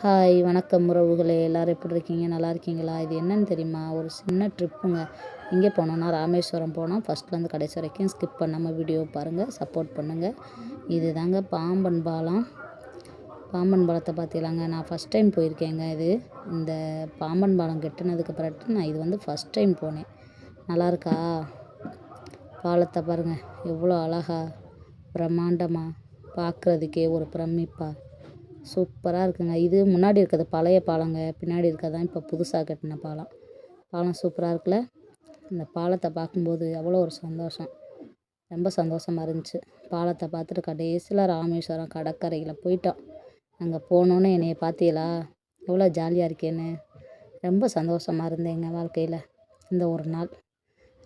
Hi வணக்கம் உறவுகளே. எல்லோரும் எப்படி இருக்கீங்க? நல்லா இருக்கீங்களா? இது என்னன்னு தெரியுமா? ஒரு சின்ன ட்ரிப்புங்க. எங்கே போனோம்னா ராமேஸ்வரம் போனோம். ஃபஸ்ட்லேருந்து கடைசி வரைக்கும் ஸ்கிப் பண்ணாமல் வீடியோ பாருங்கள் சப்போர்ட் பண்ணுங்கள் இது தாங்க பாம்பன் பாலம். பாம்பன் பாலத்தை பார்த்திலாங்க நான் ஃபஸ்ட் டைம் போயிருக்கேங்க இது. இந்த பாம்பன் பாலம் கெட்டினதுக்கு பிறகு நான் இது வந்து ஃபஸ்ட் டைம் போனேன். நல்லாயிருக்கா பாலத்தை பாருங்கள் எவ்வளோ அழகா பிரம்மாண்டமாக பார்க்குறதுக்கே ஒரு பிரமிப்பாக சூப்பராக இருக்குங்க. இது முன்னாடி இருக்கிறது பழைய பாலங்க பின்னாடி இருக்கிறதான் இப்போ புதுசாக கட்டின பாலம். பாலம் சூப்பராக இருக்குல்ல? இந்த பாலத்தை பார்க்கும்போது அவ்வளோ ஒரு சந்தோஷம். ரொம்ப சந்தோஷமாக இருந்துச்சு. பாலத்தை பார்த்துட்டு கடைசியில் ராமேஸ்வரம் கடற்கரையில் போயிட்டோம். அங்கே போனோன்னே என்னைய பார்த்தீங்களா? எவ்வளோ ஜாலியாக இருக்கேன்னு. ரொம்ப சந்தோஷமாக இருந்தேங்க வாழ்க்கையில் இந்த ஒரு நாள்.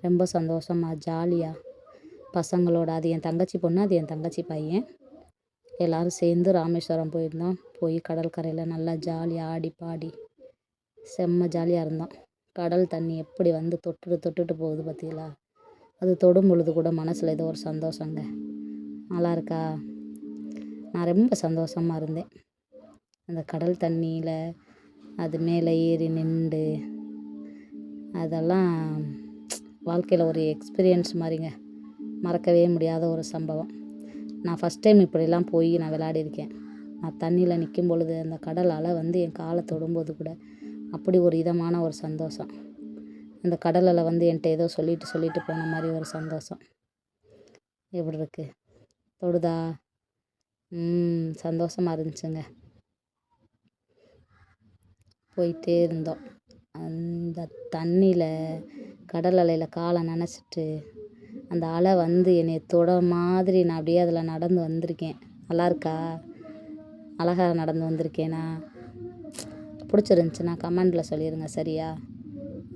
ரொம்ப சந்தோஷமாக ஜாலியாக பசங்களோட அது என் தங்கச்சி பொண்ணு அது என் தங்கச்சி பையன். எல்லோரும் சேர்ந்து ராமேஸ்வரம் போயிருந்தோம். போய் கடற்கரையில் நல்லா ஜாலியாக ஆடி பாடி செம்ம ஜாலியாக இருந்தோம். கடல் தண்ணி எப்படி வந்து தொட்டுட்டு தொட்டுட்டு போகுது பார்த்தீங்களா அது தொடும் பொழுது கூட மனசில் ஏதோ ஒரு சந்தோஷங்க. நல்லா இருக்கா? நான் ரொம்ப சந்தோஷமாக இருந்தேன். அந்த கடல் தண்ணியில் அது மேலே ஏறி நின்று அதெல்லாம் வாழ்க்கையில் ஒரு எக்ஸ்பீரியன்ஸ் மாதிரிங்க. மறக்கவே முடியாத ஒரு சம்பவம். நான் ஃபஸ்ட் டைம் இப்படிலாம் போய் நான் விளையாடிருக்கேன் நான் தண்ணியில் நிற்கும் பொழுது அந்த கடல் அலை வந்து என் காலை தொடும்போது கூட அப்படி ஒரு இதமான ஒரு சந்தோஷம். அந்த கடல் அலை வந்து என்கிட்ட ஏதோ சொல்லிட்டு சொல்லிட்டு போன மாதிரி ஒரு சந்தோஷம். எப்படி இருக்கு? தொடுதா? சந்தோஷமாக இருந்துச்சுங்க. போயிட்டே இருந்தோம். அந்த தண்ணியில் கடல் அலையில் காலை நினச்சிட்டு அந்த அலை வந்து என்னை தொட மாதிரி நான் அப்படியே அதில் நடந்து வந்திருக்கேன். நல்லா இருக்கா? அழகாக நடந்து வந்திருக்கேனா? பிடிச்சிருந்துச்சின்னா கமெண்டில் சொல்லிடுங்க சரியா?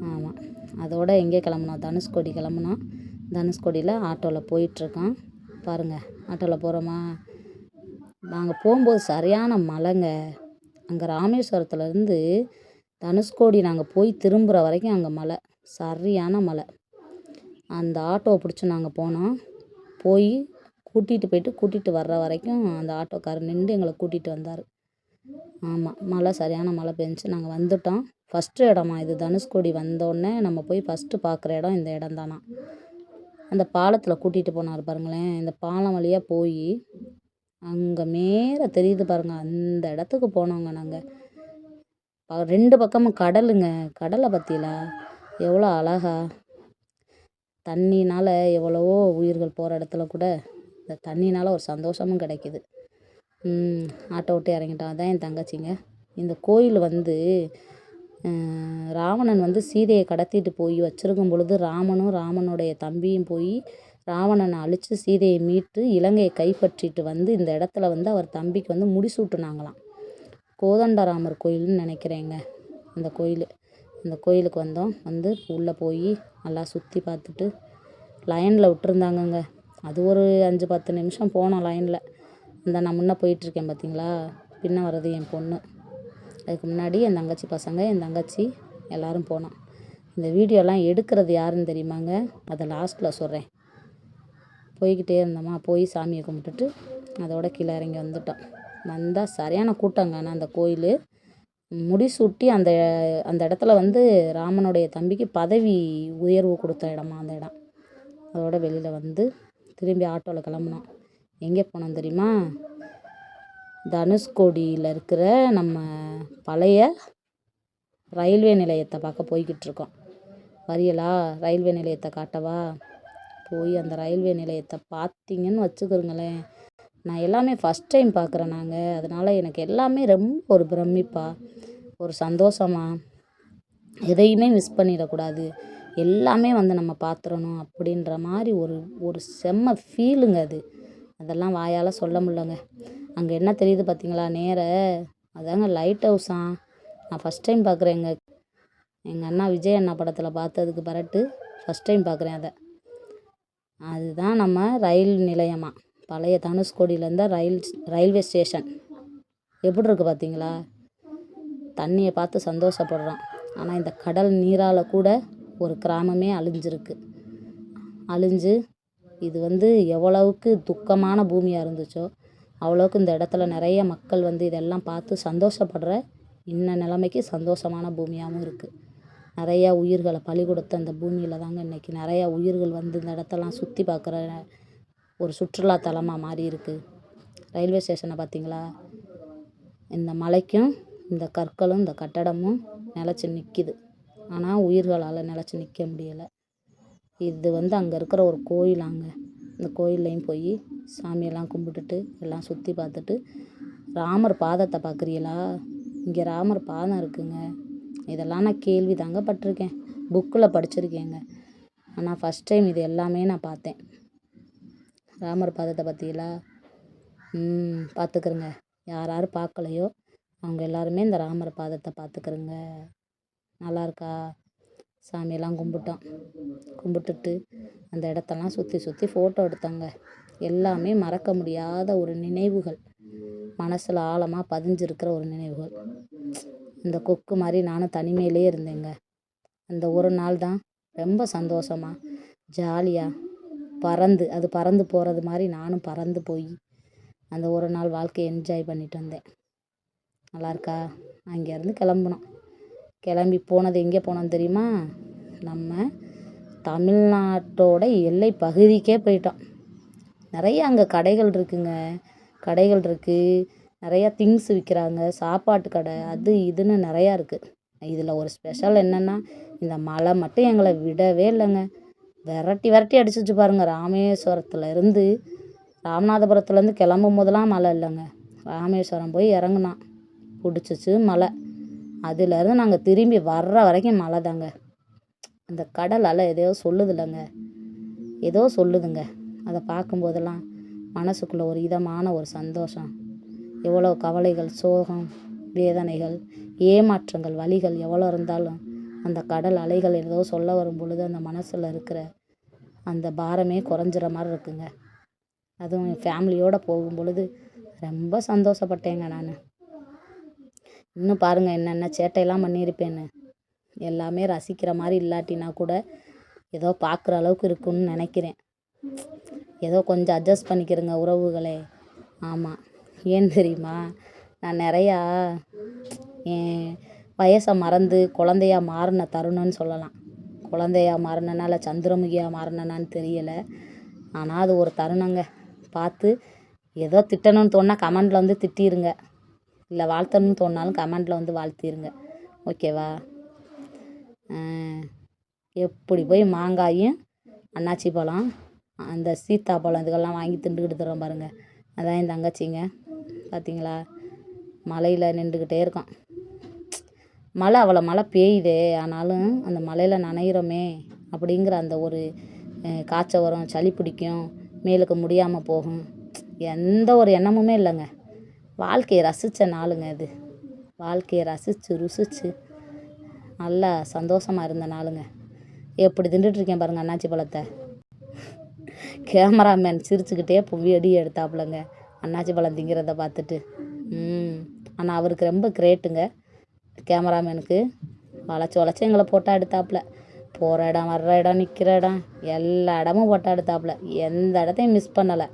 ஆமாம் அதோட எங்கே கிளம்புனோம்? தனுஷ்கோடி கிளம்புனோம். தனுஷ்கோடியில் ஆட்டோவில் போயிட்டுருக்கோம். பாருங்கள் ஆட்டோவில் போகிறோமா நாங்கள் போகும்போது சரியான மழைங்க. அங்கே ராமேஸ்வரத்துலேருந்து தனுஷ்கோடி நாங்கள் போய் திரும்புகிற வரைக்கும் அங்கே மழை. சரியான மழை. அந்த ஆட்டோவை பிடிச்சி நாங்கள் போனோம். போய் கூட்டிகிட்டு போயிட்டு கூட்டிகிட்டு வர்ற வரைக்கும் அந்த ஆட்டோக்காரர் நின்று எங்களை கூட்டிகிட்டு வந்தார். ஆமாம் மழை சரியான மழை பெஞ்சிச்சு. நாங்கள் வந்துவிட்டோம் ஃபஸ்ட்டு இடமா இது தனுஷ்கோடி வந்தோடனே நம்ம போய் ஃபஸ்ட்டு பார்க்குற இடம் இந்த இடம் தானா அந்த பாலத்தில் கூட்டிகிட்டு போனார் பாருங்களேன். இந்த பாலம் வழியாக போய் அங்கே மேலே தெரியுது பாருங்கள் அந்த இடத்துக்கு போனோங்க நாங்கள் ரெண்டு பக்கமும் கடலுங்க. கடலை பற்றியில எவ்வளோ அழகா. தண்ணினால் எவ்வளவோ உயிர்கள் போகிற இடத்துல கூட இந்த தண்ணினால் ஒரு சந்தோஷமும் கிடைக்கிது. ஆட்டோ விட்டு இறங்கிட்டோம். அதான் என் தங்கச்சிங்க. இந்த கோயில் வந்து ராவணன் வந்து சீதையை கடத்திட்டு போய் வச்சிருக்கும் பொழுது ராமனும் ராமனுடைய தம்பியும் போய் ராவணனை அழித்து சீதையை மீட்டு இலங்கையை கைப்பற்றிட்டு வந்து இந்த இடத்துல வந்து அவர் தம்பிக்கு வந்து முடிசூட்டுனாங்களாம். கோதண்டராமர் கோயில்னு நினைக்கிறேங்க. இந்த கோயில். அந்த கோயிலுக்கு வந்தோம். வந்து உள்ளே போய் நல்லா சுற்றி பார்த்துட்டு லைனில் விட்டுருந்தாங்கங்க. அது ஒரு அஞ்சு பத்து நிமிஷம் போனோம் லைனில். இந்த நான் முன்னே போயிட்டுருக்கேன் பார்த்தீங்களா? பின்னே வர்றது என் பொண்ணு. அதுக்கு முன்னாடி என் தங்கச்சி பசங்க என் தங்கச்சி எல்லோரும் போனோம். இந்த வீடியோலாம் எடுக்கிறது யாருன்னு தெரியுமாங்க? அதை லாஸ்ட்டில் சொல்கிறேன். போய்கிட்டே இருந்தோமா? போய் சாமியை கும்பிட்டுட்டு அதோட கீழே இறங்கி வந்துட்டோம். வந்தால் சரியான கூட்டங்க. ஆனால் அந்த கோயில் முடிசூட்டி அந்த அந்த இடத்துல வந்து ராமனுடைய தம்பிக்கு பதவி உயர்வு கொடுத்த இடமா அந்த இடம். அதோட வெளியில் வந்து திரும்பி ஆட்டோவில் கிளம்புனோம். எங்கே போனோம் தெரியுமா? தனுஷ்கோடியில் இருக்கிற நம்ம பழைய ரயில்வே நிலையத்தை பார்க்க போய்கிட்டு இருக்கோம். வரியலா ரயில்வே நிலையத்தை காட்டவா? போய் அந்த ரயில்வே நிலையத்தை பார்த்தீங்கன்னு வச்சுக்கிறோங்களேன் நான் எல்லாமே ஃபஸ்ட் டைம் பார்க்குறேன் நாங்கள் அதனால் எனக்கு எல்லாமே ரொம்ப ஒரு பிரமிப்பாக ஒரு சந்தோஷமாக எதையுமே மிஸ் பண்ணிடக்கூடாது. எல்லாமே வந்து நம்ம பார்த்துடணும் அப்படின்ற மாதிரி ஒரு ஒரு செம்ம ஃபீலுங்க அது. அதெல்லாம் வாயால் சொல்ல முடிலங்க அங்கே என்ன தெரியுது பார்த்தீங்களா நேர. அதாங்க லைட் ஹவுஸா நான் ஃபஸ்ட் டைம் பார்க்குறேன் எங்கள் எங்கள் அண்ணா விஜய் அண்ணா படத்தில் பார்த்ததுக்கு பரட்டு. ஃபஸ்ட் டைம் பார்க்குறேன் அதை. அதுதான் நம்ம ரயில் நிலையமாக பழைய தனுஷ்கோடியிலேருந்து ரயில் ரயில்வே ஸ்டேஷன். எப்படி இருக்குது பார்த்தீங்களா? தண்ணியை பார்த்து சந்தோஷப்படுறோம் ஆனால் இந்த கடல் நீரால் கூட ஒரு கிராமமே அழிஞ்சிருக்கு. அழிஞ்சு இது வந்து எவ்வளவுக்கு துக்கமான பூமியாக இருந்துச்சோ அவ்வளோக்கு இந்த இடத்துல நிறைய மக்கள் வந்து இதெல்லாம் பார்த்து சந்தோஷப்படுற இன்ன நிலைமைக்கு சந்தோஷமான பூமியாகவும் இருக்குது நிறையா உயிர்களை பலி கொடுத்த அந்த பூமியில் தாங்க இன்றைக்கி நிறையா உயிர்கள் வந்து இந்த இடத்தெல்லாம் சுற்றி பார்க்குற ஒரு சுற்றுலா தலமாக மாறி இருக்குது ரயில்வே ஸ்டேஷனை பார்த்தீங்களா? இந்த மலைக்கும் இந்த கற்களும் இந்த கட்டடமும் நிலச்சி நிற்கிது ஆனால் உயிர்களால் நிலச்சி நிற்க முடியலை. இது வந்து அங்கே இருக்கிற ஒரு கோயிலாங்க இந்த கோயில்லையும் போய் சாமியெல்லாம் கும்பிட்டுட்டு எல்லாம் சுற்றி பார்த்துட்டு ராமர் பாதத்தை பார்க்குறீங்களா? இங்கே ராமர் பாதம் இருக்குங்க. இதெல்லாம் நான் கேள்வி தாங்க பட்டிருக்கேன். புக்கில் படிச்சிருக்கேங்க. ஆனால் ஃபஸ்ட் டைம் இது எல்லாமே நான் பார்த்தேன். ராமர் பாதத்தை பார்த்தீங்களா ம் பார்த்துக்குறேங்க யார் யார் பார்க்கலையோ அவங்க எல்லாருமே இந்த ராமர் பாதத்தை பார்த்துக்குறேங்க நல்லா இருக்கா சாமியெல்லாம் கும்பிட்டோம் கும்பிட்டுட்டு அந்த இடத்தெல்லாம் சுற்றி சுற்றி ஃபோட்டோ எடுத்தாங்க. எல்லாமே மறக்க முடியாத ஒரு நினைவுகள். மனசில் ஆழமாக பதிஞ்சிருக்கிற ஒரு நினைவுகள். இந்த கொக்கு மாதிரி நானும் தனிமையிலே இருந்தேங்க. அந்த ஒரு நாள் தான் ரொம்ப சந்தோஷமாக ஜாலியாக பறந்து அது பறந்து போகிறது மாதிரி நானும் பறந்து போய் அந்த ஒரு நாள் வாழ்க்கையை என்ஜாய் பண்ணிட்டு வந்தேன். நல்லாயிருக்கா அங்கேருந்து கிளம்புனோம். கிளம்பி போனது எங்கே போனோம் தெரியுமா? நம்ம தமிழ்நாட்டோட எல்லை பகுதிக்கே போயிட்டோம். நிறைய அங்கே கடைகள் இருக்குங்க. கடைகள் இருக்குது நிறையா திங்ஸ் விற்கிறாங்க சாப்பாட்டு கடை அது இதுன்னு நிறையா இருக்குது இதில் ஒரு ஸ்பெஷல் என்னென்னா இந்த மழை மட்டும் எங்களை விடவே இல்லைங்க. விரட்டி விரட்டி அடிச்சிச்சு பாருங்கள் ராமேஸ்வரத்தில் இருந்து ராமநாதபுரத்துலேருந்து கிளம்பும் போதெல்லாம் மழை இல்லைங்க. ராமேஸ்வரம் போய் இறங்குனான். பிடிச்சிச்சு மழை. அதுலேருந்து நாங்கள் திரும்பி வர்ற வரைக்கும் மழை தாங்க. அந்த கடல் அலை எதையோ சொல்லுதில்லைங்க. ஏதோ சொல்லுதுங்க. அதை பார்க்கும்போதெல்லாம் மனசுக்குள்ளே ஒரு இதமான ஒரு சந்தோஷம். எவ்வளோ கவலைகள் சோகம் வேதனைகள் ஏமாற்றங்கள் வலிகள் எவ்வளோ இருந்தாலும் அந்த கடல் அலைகள் ஏதோ சொல்ல வரும் பொழுது அந்த மனசில் இருக்கிற அந்த பாரமே குறைஞ்சிற மாதிரி இருக்குங்க. அதுவும் என் ஃபேமிலியோடு போகும் பொழுது ரொம்ப சந்தோஷப்பட்டேங்க நான். இன்னும் பாருங்கள் என்னென்ன சேட்டையெல்லாம் பண்ணியிருப்பேன்னு. எல்லாமே ரசிக்கிற மாதிரி இல்லாட்டினா கூட ஏதோ பார்க்குற அளவுக்கு இருக்குன்னு நினைக்கிறேன். ஏதோ கொஞ்சம் அட்ஜஸ்ட் பண்ணிக்கிறேங்க உறவுகளே. ஆமாம் ஏன் தெரியுமா? நான் நிறையா என் வயசை மறந்து குழந்தையா மாறின தருணம்னு சொல்லலாம். குழந்தையா மாறினனா இல்லை சந்திரமுகியாக மாறினனான்னு தெரியலை. ஆனால் அது ஒரு தருணங்க. பார்த்து ஏதோ திட்டணும்னு தோணுனா கமெண்டில் வந்து திட்டிருங்க. இல்லை வாழ்த்தணும்னு தோணுனாலும் கமெண்டில் வந்து வாழ்த்திருங்க. ஓகேவா எப்படி போய் மாங்காயும் அன்னாச்சி பழம் அந்த சீத்தா பழம் இதுக்கெல்லாம் வாங்கி திண்டுக்கிட்டு தரோம் பாருங்கள் அதான் என் தங்கச்சிங்க. பார்த்தீங்களா மலையில் நின்றுக்கிட்டே இருக்கோம் மழை அவ்வளோ மழை பெய்யுதே ஆனாலும் அந்த மழையில் நனையிறோமே அப்படிங்கிற அந்த ஒரு காய்ச்சல் வரும் சளி பிடிக்கும் மேலுக்கு முடியாமல் போகும். எந்த ஒரு எண்ணமுமே இல்லைங்க. வாழ்க்கையை ரசித்த நாளுங்க இது. வாழ்க்கையை ரசித்து ருசித்து நல்லா சந்தோஷமாக இருந்த நாளுங்க. எப்படி தின்றுட்டுருக்கேன் பாருங்கள் அண்ணாச்சி பழத்தை. கேமராமேன் சிரிச்சுக்கிட்டே வெடி எடுத்தாப்புலங்க. அண்ணாச்சி பழம் திங்கிறத பார்த்துட்டு. ம் ஆனால் அவருக்கு ரொம்ப கிரேட்டுங்க. கேமராமேனுக்கு. வளைச்சி வளைச்சி எங்களை போட்டால் எடுத்தாப்புல. போகிற இடம் வர்ற இடம் நிற்கிற இடம் எல்லா இடமும் போட்டால் எடுத்தாப்புல. எந்த இடத்தையும் மிஸ் பண்ணலை.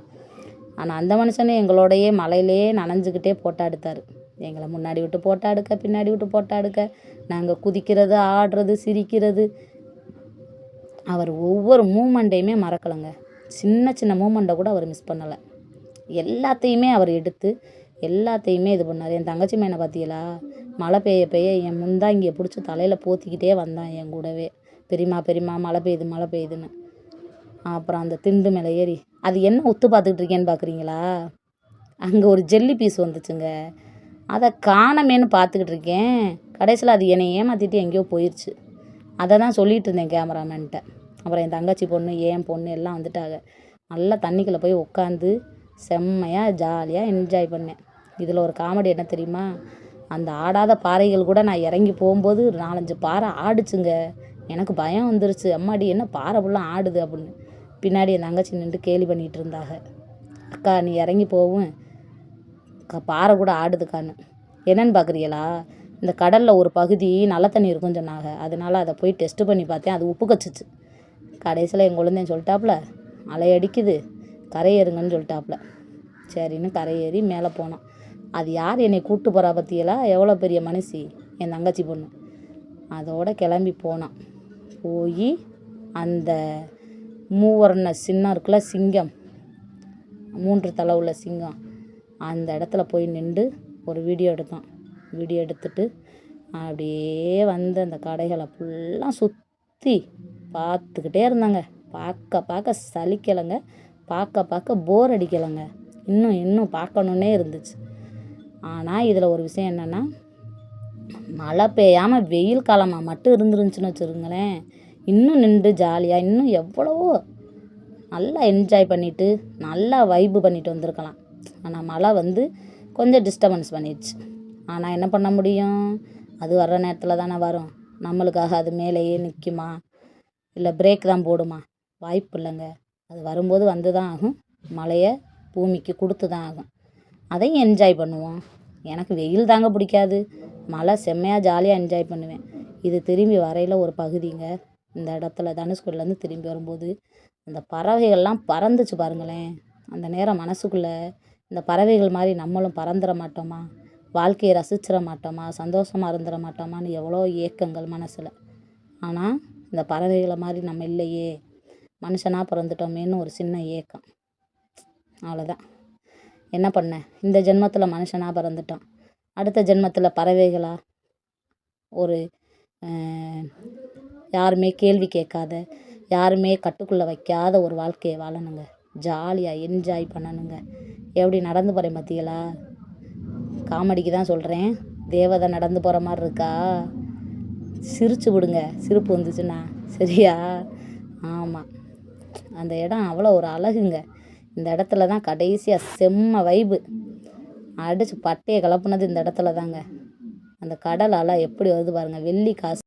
ஆனால் அந்த மனுஷனும் எங்களோடையே மலையிலே நனைஞ்சிக்கிட்டே போட்டோ எடுத்தார். எங்களை முன்னாடி விட்டு போட்டோ எடுக்க பின்னாடி விட்டு போட்டோ எடுக்க. நாங்கள் குதிக்கிறது ஆடுறது சிரிக்கிறது. அவர் ஒவ்வொரு மூமெண்ட்டையுமே மறக்கலைங்க. சின்ன சின்ன மூமெண்ட்டை கூட அவர் மிஸ் பண்ணலை. எல்லாத்தையுமே அவர் எடுத்து எல்லாத்தையுமே இது பண்ணார். என் தங்கச்சி மேனை பார்த்தீங்களா மழை பெய்ய பெய்ய என் முந்தாங்கியை பிடிச்சி தலையில் போத்திக்கிட்டே வந்தான் என் கூடவே. பெரியம்மா பெரியம்மா மழை பெய்யுது மழை பெய்யுதுன்னு. அப்புறம் அந்த திண்டு மேலே ஏறி அது என்ன ஒத்து பார்த்துக்கிட்டு இருக்கேன்னு பார்க்குறீங்களா அங்கே ஒரு ஜெல்லி பீஸ் வந்துச்சுங்க. அதை காணமேன்னு பார்த்துக்கிட்டு இருக்கேன். கடைசியில் அது என்னை ஏமாற்றிட்டு எங்கேயோ போயிடுச்சு அதை தான் சொல்லிகிட்டு இருந்தேன் கேமராமேன்ட்ட. அப்புறம் என் தங்கச்சி பொண்ணு ஏன் பொண்ணு எல்லாம் வந்துட்டாங்க. நல்லா தண்ணிக்குள்ளே போய் உட்காந்து செம்மையாக ஜாலியாக என்ஜாய் பண்ணேன். இதில் ஒரு காமெடி என்ன தெரியுமா? அந்த ஆடாத பாறைகள் கூட நான் இறங்கி போகும்போது நாலஞ்சு பாறை ஆடுச்சுங்க. எனக்கு பயம் வந்துருச்சு. அம்மாடி என்ன பாறை ஃபுல்லாக ஆடுது அப்படின்னு. பின்னாடி என் தங்கச்சி நின்று கேலி பண்ணிகிட்டு இருந்தாங்க அக்கா நீ இறங்கி போவும். பாறை கூட ஆடுதுக்கான்னு. என்னன்னு பார்க்குறீங்களா? இந்த கடலில் ஒரு பகுதி நல்ல தண்ணி இருக்குன்னு சொன்னாங்க அதனால் அதை போய் டெஸ்ட்டு பண்ணி பார்த்தேன். அது உப்பு கச்சிச்சு. கடைசியில் என் குழந்தைய சொல்லிட்டாப்புல அலை அடிக்குது. கரையேறுங்கன்னு சொல்லிட்டாப்புல. சரின்னு கரையேறி மேலே போனோம் அது யார் என்னை கூப்பிட்டு போகிறா பற்றியெல்லாம் எவ்வளோ பெரிய மனுஷி என் தங்கச்சி பொண்ணு. அதோட கிளம்பி போனான் போய் அந்த மூவர்ண சின்னம் இருக்குல்ல சிங்கம். மூன்று தலை உள்ள சிங்கம். அந்த இடத்துல போய் நின்று ஒரு வீடியோ எடுத்தான். வீடியோ எடுத்துட்டு அப்படியே வந்து அந்த கடைகளை ஃபுல்லாக சுற்றி பார்த்துக்கிட்டே இருந்தாங்க. பார்க்க பார்க்க சலிக்கலைங்க. பார்க்க பார்க்க போர் அடிக்கலைங்க. இன்னும் இன்னும் பார்க்கணுன்னே இருந்துச்சு. ஆனால் இதில் ஒரு விஷயம் என்னென்னா மழை பெய்யாமல் வெயில் காலமாக மட்டும் இருந்துருந்துச்சுன்னு வச்சுருங்களேன் இன்னும் நின்று ஜாலியாக இன்னும் எவ்வளவோ நல்லா என்ஜாய் பண்ணிவிட்டு நல்லா வைப்பு பண்ணிட்டு வந்திருக்கலாம். ஆனால் மழை வந்து கொஞ்சம் டிஸ்டர்பன்ஸ் பண்ணிடுச்சு. ஆனால் என்ன பண்ண முடியும்? அது வர்ற நேரத்தில் தானே வரும். நம்மளுக்காக அது மேலேயே நிற்குமா இல்லை பிரேக் தான் போடுமா? வாய்ப்பு இல்லைங்க. அது வரும்போது வந்து தான் ஆகும். மழையை பூமிக்கு கொடுத்து தான் ஆகும். அதையும் என்ஜாய் பண்ணுவோம். எனக்கு வெயில் தாங்க பிடிக்காது. மழை செம்மையாக ஜாலியாக என்ஜாய் பண்ணுவேன். இது திரும்பி வரையில் ஒரு பகுதிங்க. இந்த இடத்துல தனுஷ்கோடிலேருந்து திரும்பி வரும்போது அந்த பறவைகள்லாம் பறந்துச்சு பாருங்களேன். அந்த நேரம் மனசுக்குள்ளே இந்த பறவைகள் மாதிரி நம்மளும் பறந்துட மாட்டோமா? வாழ்க்கையை ரசிச்சிட மாட்டோமா? சந்தோஷமாக இருந்துட மாட்டோமான்னு எவ்வளோ ஏக்கங்கள் மனசில். ஆனால் இந்த பறவைகளை மாதிரி நம்ம இல்லையே. மனுஷனாக பிறந்துட்டோமேன்னு ஒரு சின்ன ஏக்கம். அவ்வளோதான் என்ன பண்ண? இந்த ஜென்மத்தில் மனுஷனாக பிறந்துட்டோம் அடுத்த ஜென்மத்தில் பறவைகளா? ஒரு யாருமே கேள்வி கேட்காத யாருமே கட்டுக்குள்ளே வைக்காத ஒரு வாழ்க்கையை வாழணுங்க. ஜாலியாக என்ஜாய் பண்ணணுங்க. எப்படி நடந்து போகிறேன் பார்த்தீங்களா காமெடிக்கு தான் சொல்கிறேன் தேவதை நடந்து போகிற மாதிரி இருக்கா? சிரிச்சு விடுங்க. சிரிப்பு வந்துச்சுன்னா. சரியா? ஆமாம் அந்த இடம் அவ்வளோ ஒரு அழகுங்க. இந்த இடத்துல தான் கடைசியாக செம்ம வைபு அடிச்சு பட்டையை கிளப்புனது இந்த இடத்துல தாங்க. அந்த கடல் அலை எப்படி வருது பாருங்கள் வெள்ளி காசு.